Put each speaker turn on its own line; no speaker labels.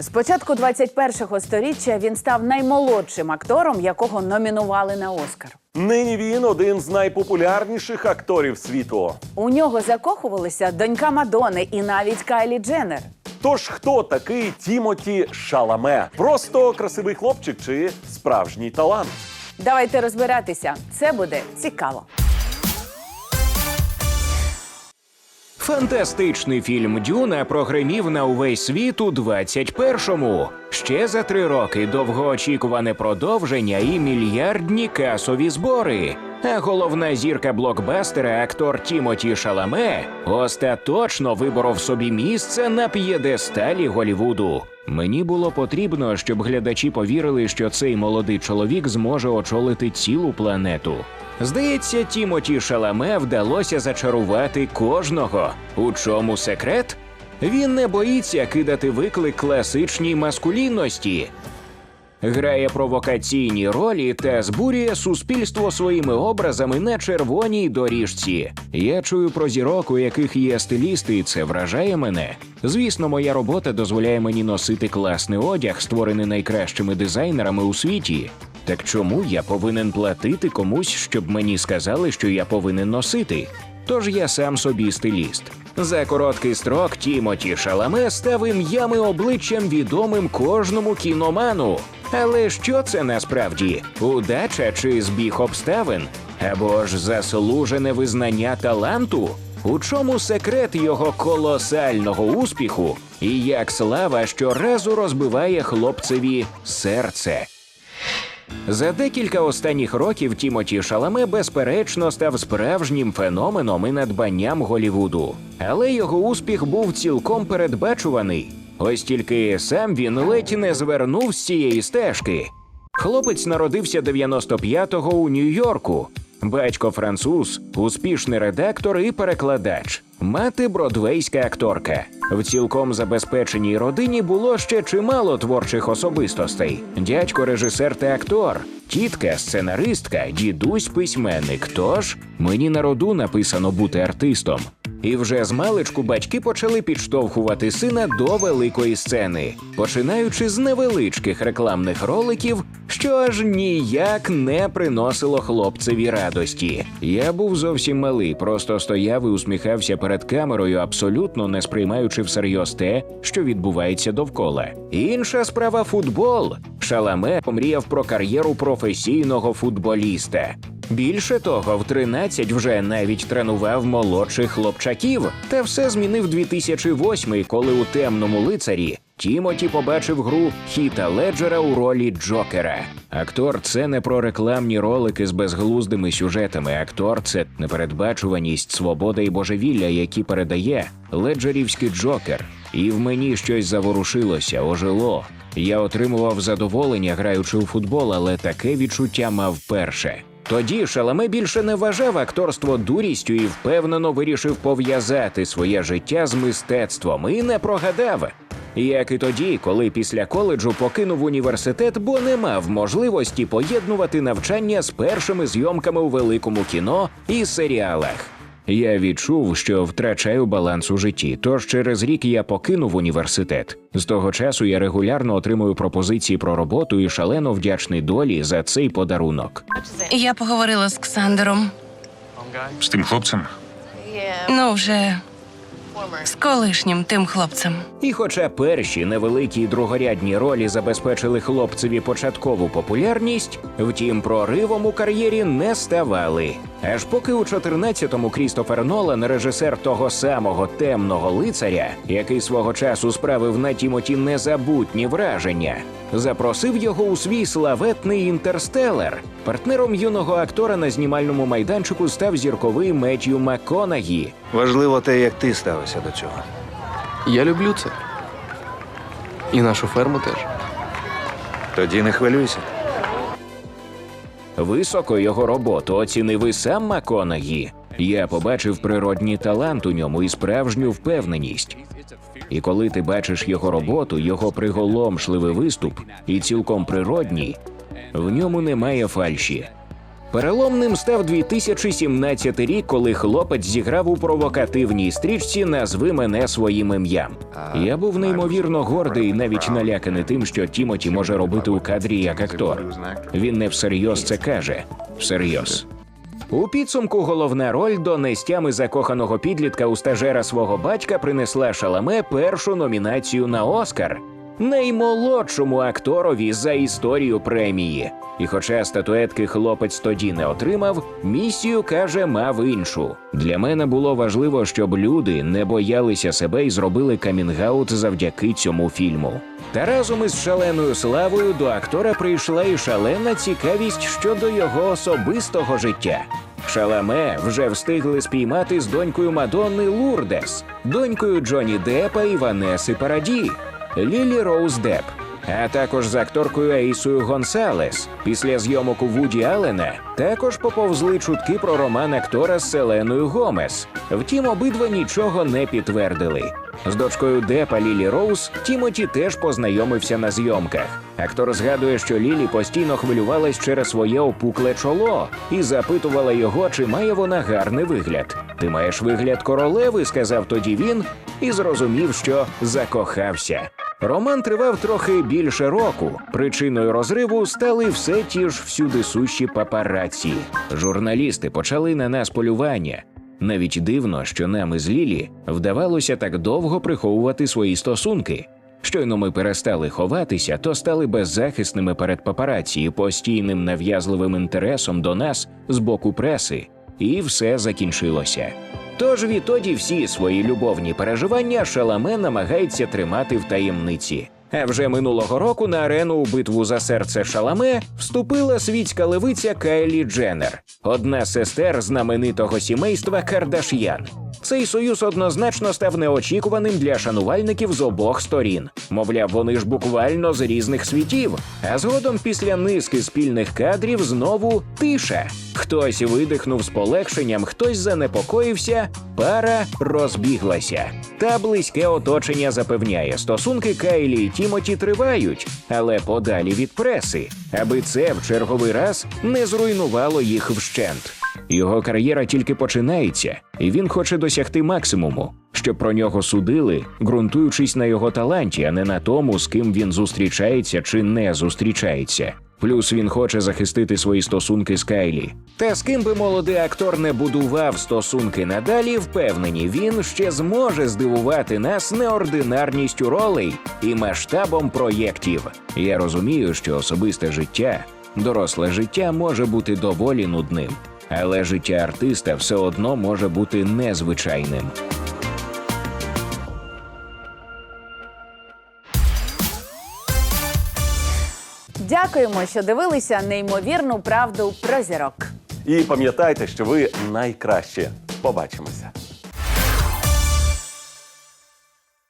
З початку 21-го сторіччя він став наймолодшим актором, якого номінували на Оскар.
Нині він один з найпопулярніших акторів світу.
У нього закохувалися донька Мадони і навіть Кайлі Дженнер.
Тож хто такий Тімоті Шаламе? Просто красивий хлопчик чи справжній талант?
Давайте розбиратися. Це буде цікаво.
Фантастичний фільм Дюна прогримів на увесь світ у 21-му. Ще за три роки довгоочікуване продовження і мільярдні касові збори. А головна зірка блокбастера, актор Тімоті Шаламе, остаточно виборов собі місце на п'єдесталі Голівуду. Мені було потрібно, щоб глядачі повірили, що цей молодий чоловік зможе очолити цілу планету. Здається, Тімоті Шаламе вдалося зачарувати кожного. У чому секрет? Він не боїться кидати виклик класичній маскулінності. Грає провокаційні ролі та збурює суспільство своїми образами на червоній доріжці. Я чую про зірок, у яких є стилісти, і це вражає мене. Звісно, моя робота дозволяє мені носити класний одяг, створений найкращими дизайнерами у світі. Так чому я повинен платити комусь, щоб мені сказали, що я повинен носити? Тож я сам собі стиліст. За короткий строк Тімоті Шаламе став ім'ям і обличчям відомим кожному кіноману. Але що це насправді? Удача чи збіг обставин? Або ж заслужене визнання таланту? У чому секрет його колосального успіху? І як слава щоразу розбиває хлопцеві серце? За декілька останніх років Тімоті Шаламе безперечно став справжнім феноменом і надбанням Голівуду. Але його успіх був цілком передбачуваний. Ось тільки сам він ледь не звернув з цієї стежки. Хлопець народився 95-го у Нью-Йорку. Батько француз, успішний редактор і перекладач, мати бродвейська акторка. В цілком забезпеченій родині було ще чимало творчих особистостей: дядько режисер та актор, тітка сценаристка, дідусь письменник. Тож мені на роду написано бути артистом. І вже з маличку батьки почали підштовхувати сина до великої сцени, починаючи з невеличких рекламних роликів, що аж ніяк не приносило хлопцеві радості. Я був зовсім малий, просто стояв і усміхався перед камерою, абсолютно не сприймаючи всерйоз те, що відбувається довкола. Інша справа футбол. Шаламе помріяв про кар'єру професійного футболіста. Більше того, в 13 вже навіть тренував молодших хлопчаків. Та все змінив 2008, коли у темному лицарі Тімоті побачив гру Хіта Леджера у ролі Джокера. Актор це не про рекламні ролики з безглуздими сюжетами. Актор це непередбачуваність, свобода і божевілля, які передає леджерівський Джокер. І в мені щось заворушилося, ожило. Я отримував задоволення, граючи у футбол, але таке відчуття мав перше. Тоді Шаламе більше не вважав акторство дурістю і впевнено вирішив пов'язати своє життя з мистецтвом і не прогадав. Як і тоді, коли після коледжу покинув університет, бо не мав можливості поєднувати навчання з першими зйомками у великому кіно і серіалах. Я відчув, що втрачаю баланс у житті, тож через рік я покинув університет. З того часу я регулярно отримую пропозиції про роботу і шалено вдячний долі за цей подарунок.
Я поговорила з Ксандером.
З тим хлопцем?
Ну, вже з колишнім тим хлопцем.
І хоча перші невеликі другорядні ролі забезпечили хлопцеві початкову популярність, втім проривом у кар'єрі не ставали. Аж поки у 14-му Крістофер Нолан, режисер того самого темного лицаря, який свого часу справив на Тімоті незабутні враження, запросив його у свій славетний інтерстелер. Партнером юного актора на знімальному майданчику став зірковий Меттью МакКонагі.
Важливо те, як ти ставишся до цього.
Я люблю це. І нашу ферму теж.
Тоді не хвилюйся.
Високо його роботу оцінив і сам Маконагі. Я побачив природній талант у ньому і справжню впевненість. І коли ти бачиш його роботу, його приголомшливий виступ і цілком природній, в ньому немає фальші. Переломним став 2017 рік, коли хлопець зіграв у провокативній стрічці Назви мене своїм ім'ям. Я був неймовірно гордий і навіть наляканий тим, що Тімоті може робити у кадрі як актор. Він не всерйоз це каже. Всерйоз. У підсумку головна роль до нестями закоханого підлітка у стажера свого батька принесла Шаламе першу номінацію на Оскар наймолодшому акторові за історію премії. І хоча статуетки хлопець тоді не отримав, місію каже, мав іншу. Для мене було важливо, щоб люди не боялися себе і зробили камінгаут завдяки цьому фільму. Та разом із шаленою славою до актора прийшла і шалена цікавість щодо його особистого життя. Шаламе вже встигли спіймати з донькою Мадонни Лурдес, донькою Джоні Депа і Ванеси Параді, Лілі Роуз Деп, а також з акторкою Аїсою Гонсалес. Після зйомок у Вуді Аллена також поповзли чутки про роман актора з Селеною Гомес. Втім, обидва нічого не підтвердили. З дочкою Депа Лілі Роуз Тімоті теж познайомився на зйомках. Актор згадує, що Лілі постійно хвилювалась через своє опукле чоло і запитувала його, чи має вона гарний вигляд. Ти маєш вигляд королеви, сказав тоді він, і зрозумів, що закохався. Роман тривав трохи більше року. Причиною розриву стали все ті ж всюди сущі папараці. Журналісти почали на нас полювання. Навіть дивно, що нам із Лілі вдавалося так довго приховувати свої стосунки. Щойно ми перестали ховатися, то стали беззахисними перед папараці і постійним нав'язливим інтересом до нас з боку преси, і все закінчилося. Тож відтоді всі свої любовні переживання Шаламе намагається тримати в таємниці. А вже минулого року на арену у битву за серце Шаламе вступила світська левиця Кайлі Дженнер, одна з сестер знаменитого сімейства Кардаш'ян. Цей союз однозначно став неочікуваним для шанувальників з обох сторін. Мовляв, вони ж буквально з різних світів. А згодом після низки спільних кадрів знову тиша. Хтось видихнув з полегшенням, хтось занепокоївся, пара розбіглася. Та близьке оточення запевняє, стосунки Кайлі і Тімоті тривають, але подалі від преси, аби це в черговий раз не зруйнувало їх вщент. Його кар'єра тільки починається, і він хоче досягти максимуму, щоб про нього судили, ґрунтуючись на його таланті, а не на тому, з ким він зустрічається чи не зустрічається. Плюс він хоче захистити свої стосунки з Кайлі. Та з ким би молодий актор не будував стосунки надалі, впевнені, він ще зможе здивувати нас неординарністю ролей і масштабом проєктів. Я розумію, що особисте життя, доросле життя може бути доволі нудним, але життя артиста все одно може бути незвичайним.
Дякуємо, що дивилися неймовірну правду про зірок.
І пам'ятайте, що ви найкраще. Побачимося.